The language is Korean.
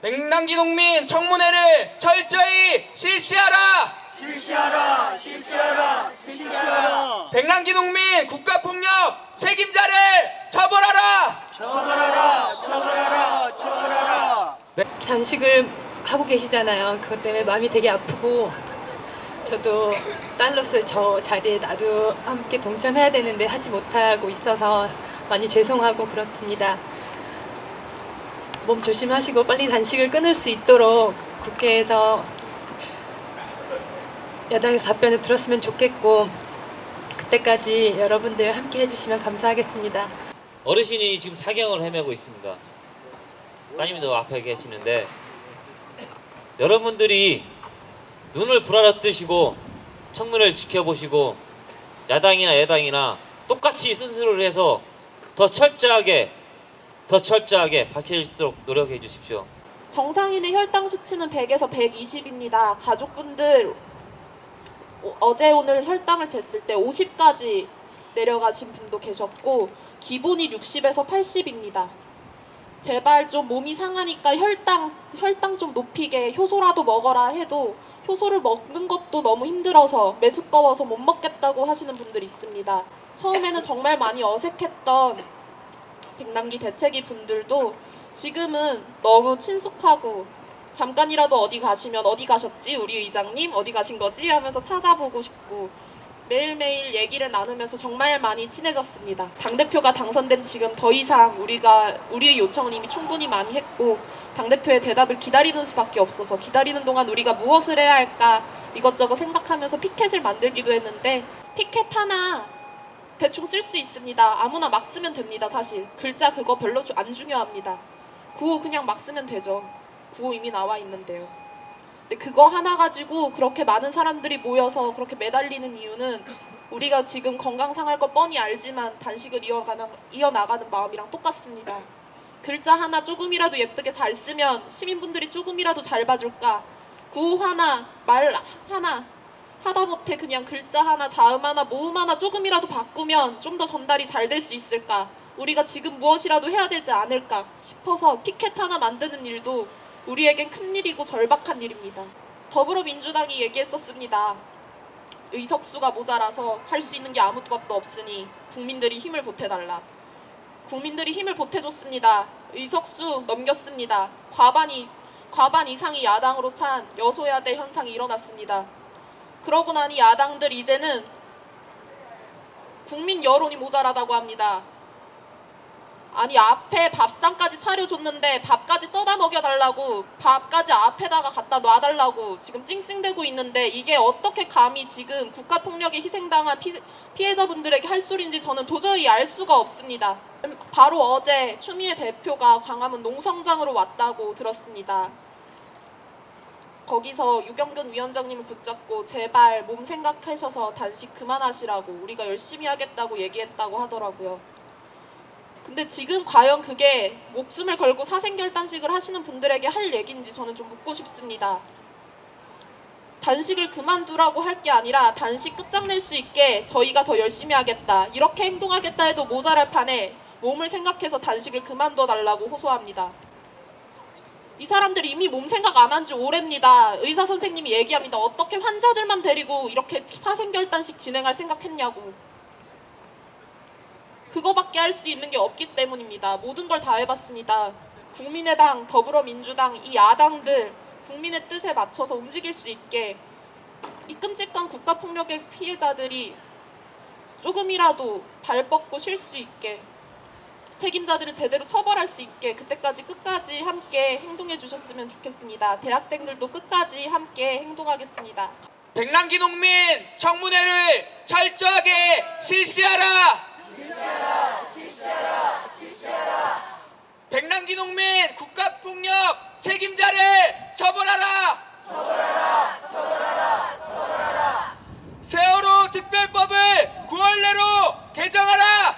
백남기 농민 청문회를 철저히 실시하라. 실시하라 실시하라 실시하라 백남기 농민 국가폭력 책임자를 처벌하라. 처벌하라 처벌하라 처벌하라 단식을 하고 계시잖아요. 그것 때문에 마음이 되게 아프고 저도 딸로서 저 자리에 나도 함께 동참해야 되는데 하지 못하고 있어서 많이 죄송하고 그렇습니다. 몸 조심하시고 빨리 단식을 끊을 수 있도록 국회에서 여당에서 답변을 들었으면 좋겠고 그때까지 여러분들 함께 해주시면 감사하겠습니다. 어르신이 지금 사경을 헤매고 있습니다. 따님도 앞에 계시는데 여러분들이 눈을 불알아 뜨시고 청문회를 지켜보시고 야당이나 여당이나 똑같이 쓴소리를 해서 더 철저하게 더 철저하게 밝혀질 수 있도록 노력해 주십시오. 정상인의 혈당 수치는 100에서 120입니다. 가족분들 어- 어제 오늘 혈당을 쟀을 때 50까지 내려가신 분도 계셨고 기본이 60에서 80입니다. 제발 좀 몸이 상하니까 혈당 혈당 좀 높이게 효소라도 먹어라 해도 효소를 먹는 것도 너무 힘들어서 메스꺼워서 못 먹겠다고 하시는 분들 있습니다. 처음에는 정말 많이 어색했던 백남기 대책위 분들도 지금은 너무 친숙하고 잠깐이라도 어디 가시면 어디 가셨지 우리 의장님 어디 가신 거지 하면서 찾아보고 싶고 매일매일 얘기를 나누면서 정말 많이 친해졌습니다. 당대표가 당선된 지금 더 이상 우리가 우리의 요청은 이미 충분히 많이 했고 당대표의 대답을 기다리는 수밖에 없어서 기다리는 동안 우리가 무엇을 해야 할까 이것저것 생각하면서 피켓을 만들기도 했는데 피켓 하나 대충 쓸 수 있습니다. 아무나 막 쓰면 됩니다. 사실 글자 그거 별로 주- 안 중요합니다. 구호 그냥 막 쓰면 되죠. 구호 이미 나와 있는데요. 근데 그거 하나 가지고 그렇게 많은 사람들이 모여서 그렇게 매달리는 이유는 우리가 지금 건강 상할 거 뻔히 알지만 단식을 이어가는 이어나가는 마음이랑 똑같습니다. 글자 하나 조금이라도 예쁘게 잘 쓰면 시민분들이 조금이라도 잘 봐줄까? 구호 하나, 말 하나 하다 못해 그냥 글자 하나, 자음 하나, 모음 하나 조금이라도 바꾸면 좀 더 전달이 잘 될 수 있을까? 우리가 지금 무엇이라도 해야 되지 않을까 싶어서 피켓 하나 만드는 일도 우리에겐 큰 일이고 절박한 일입니다. 더불어민주당이 얘기했었습니다. 의석수가 모자라서 할 수 있는 게 아무것도 없으니 국민들이 힘을 보태달라. 국민들이 힘을 보태줬습니다. 의석수 넘겼습니다. 과반이 과반 이상이 야당으로 찬 여소야대 현상이 일어났습니다. 그러고 나니 야당들 이제는 국민 여론이 모자라다고 합니다. 아니 앞에 밥상까지 차려줬는데 밥까지 떠다 먹여달라고 밥까지 앞에다가 갖다 놔달라고 지금 찡찡대고 있는데 이게 어떻게 감히 지금 국가폭력에 희생당한 피, 피해자분들에게 할 소리인지 저는 도저히 알 수가 없습니다. 바로 어제 추미애 대표가 광화문 농성장으로 왔다고 들었습니다. 거기서 유경근 위원장님을 붙잡고 제발 몸 생각하셔서 단식 그만하시라고 우리가 열심히 하겠다고 얘기했다고 하더라고요. 근데 지금 과연 그게 목숨을 걸고 사생결 단식을 하시는 분들에게 할 얘기인지 저는 좀 묻고 싶습니다. 단식을 그만두라고 할 게 아니라 단식 끝장낼 수 있게 저희가 더 열심히 하겠다. 이렇게 행동하겠다 해도 모자랄 판에 몸을 생각해서 단식을 그만둬 달라고 호소합니다. 이 사람들 이미 몸 생각 안 한 지 오래입니다. 의사 선생님이 얘기합니다. 어떻게 환자들만 데리고 이렇게 사생결단식 진행할 생각했냐고. 그거밖에 할 수 있는 게 없기 때문입니다. 모든 걸 다 해봤습니다. 국민의당, 더불어민주당, 이 야당들 국민의 뜻에 맞춰서 움직일 수 있게 이 끔찍한 국가폭력의 피해자들이 조금이라도 발 뻗고 쉴 수 있게 책임자들을 제대로 처벌할 수 있게 그때까지 끝까지 함께 행동해 주셨으면 좋겠습니다. 대학생들도 끝까지 함께 행동하겠습니다. 백남기 농민 청문회를 철저하게 실시하라. 실시하라, 실시하라, 실시하라. 백남기 농민 국가폭력 책임자를 처벌하라. 처벌하라, 처벌하라, 처벌하라. 세월호 특별법을 9월 내로 개정하라.